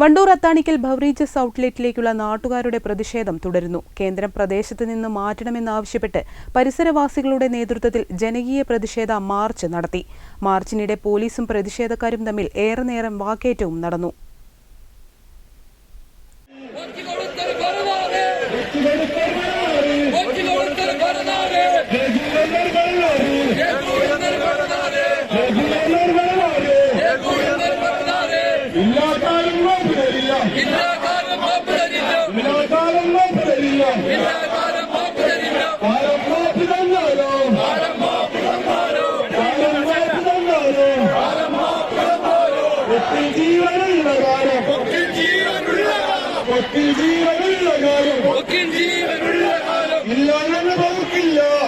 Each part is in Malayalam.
Vandoor Athanikkal beverages ഔട്ട്ലെറ്റിലേക്കുള്ള നാട്ടുകാരുടെ പ്രതിഷേധം തുടരുന്നു. കേന്ദ്രം പ്രദേശത്ത് നിന്ന് മാറ്റണമെന്നാവശ്യപ്പെട്ട് പരിസരവാസികളുടെ നേതൃത്വത്തിൽ ജനകീയ പ്രതിഷേധ മാർച്ച് നടത്തി. മാർച്ചിനിടെ പോലീസും പ്രതിഷേധക്കാരും തമ്മിൽ ഏറെ നേരം വാക്കേറ്റവും നടന്നു. കരുനാട് ഇല്ലാ കാലം മാപ്പിടരില്ല ഇല്ലാ കാലം മാപ്പിടരില്ല കാലം മാപ്പി തന്നാലോ. ഒക്കിൻ ജീവനുള്ള കാലം. ഇല്ല ഞങ്ങൾ കൊടുക്കില്ല ഇല്ല ഞങ്ങൾ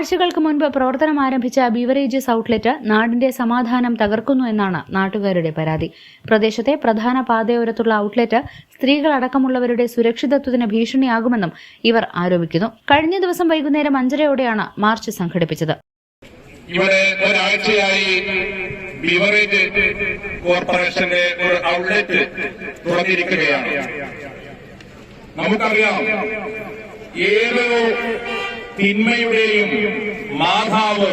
ആഴ്ചകൾക്ക് മുൻപ് പ്രവർത്തനം ആരംഭിച്ച ബീവറേജസ് ഔട്ട്ലെറ്റ് നാടിന്റെ സമാധാനം തകർക്കുന്നു എന്നാണ് നാട്ടുകാരുടെ പരാതി. പ്രദേശത്തെ പ്രധാന പാതയോരത്തുള്ള ഔട്ട്ലെറ്റ് സ്ത്രീകളടക്കമുള്ളവരുടെ സുരക്ഷിതത്വത്തിന് ഭീഷണിയാകുമെന്നും ഇവർ ആരോപിക്കുന്നു. കഴിഞ്ഞ ദിവസം വൈകുന്നേരം അഞ്ചരയോടെയാണ് മാർച്ച് സംഘടിപ്പിച്ചത്. ഇവിടെ ഒരാഴ്ചയായി ബിവറേജ് കോർപ്പറേഷന്റെ ഒരു ഔട്ട്ലെറ്റ് തുറന്നിരിക്കുകയാണ്. നമുക്കറിയാം ഏതൊരു തിന്മയുടെയും മാതാവ്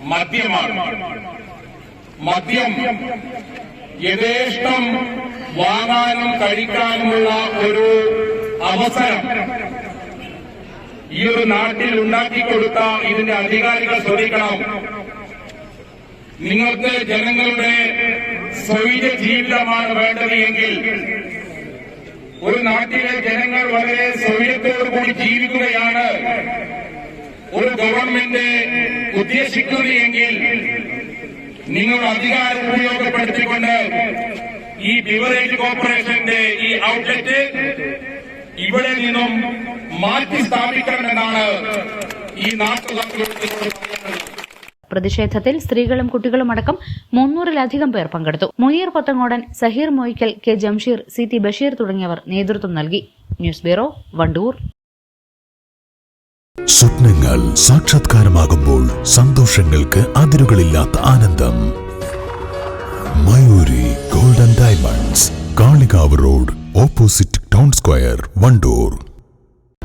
മദ്യമാണ്. മദ്യം യഥേഷ്ടം വാങ്ങാനും കഴിക്കാനുമുള്ള ഒരു അവസരം. ഈ ഒരു നാട്ടിൽ ഉണ്ടാക്കിക്കൊടുത്ത ഇതിന്റെ അധികാരികൾ ശ്രദ്ധിക്കണം. നിങ്ങൾക്ക് ജനങ്ങളുടെ സ്വൈര്യ ജീവിതമാണ് വേണ്ടത് എങ്കിൽ ഒരു നാട്ടിലെ ജനങ്ങൾ വളരെ സൗകര്യത്തോടു കൂടി ജീവിക്കുകയാണ്. ഒരു ഗവൺമെന്റ് ഉദ്ദേശിക്കുകയെങ്കിൽ നിങ്ങൾ അധികാരം ഉപയോഗപ്പെടുത്തിക്കൊണ്ട് ഈ ബിവറേജ് കോർപ്പറേഷന്റെ ഈ ഔട്ട്ലെറ്റ് ഇവിടെ നിന്നും മാറ്റി സ്ഥാപിക്കണമെന്നാണ് ഈ പറയാനുള്ളത് പ്രതിഷേധത്തിൽ സ്ത്രീകളും കുട്ടികളും അടക്കം മുന്നൂറിലധികം പേർ പങ്കെടുത്തു. Muneer Kothangodan Saheer Moykkal K Jamsheer C T Basheer തുടങ്ങിയവർ നേതൃത്വം നൽകി. News bureau Wandoor. സ്വപ്നങ്ങൾ സാക്ഷാത്കാരമാകുമ്പോൾ സന്തോഷങ്ങൾക്ക് അതിരുകളില്ലാത്ത ആനന്ദം. Mayuri golden diamonds Kalikavu road opposite town square Wandoor.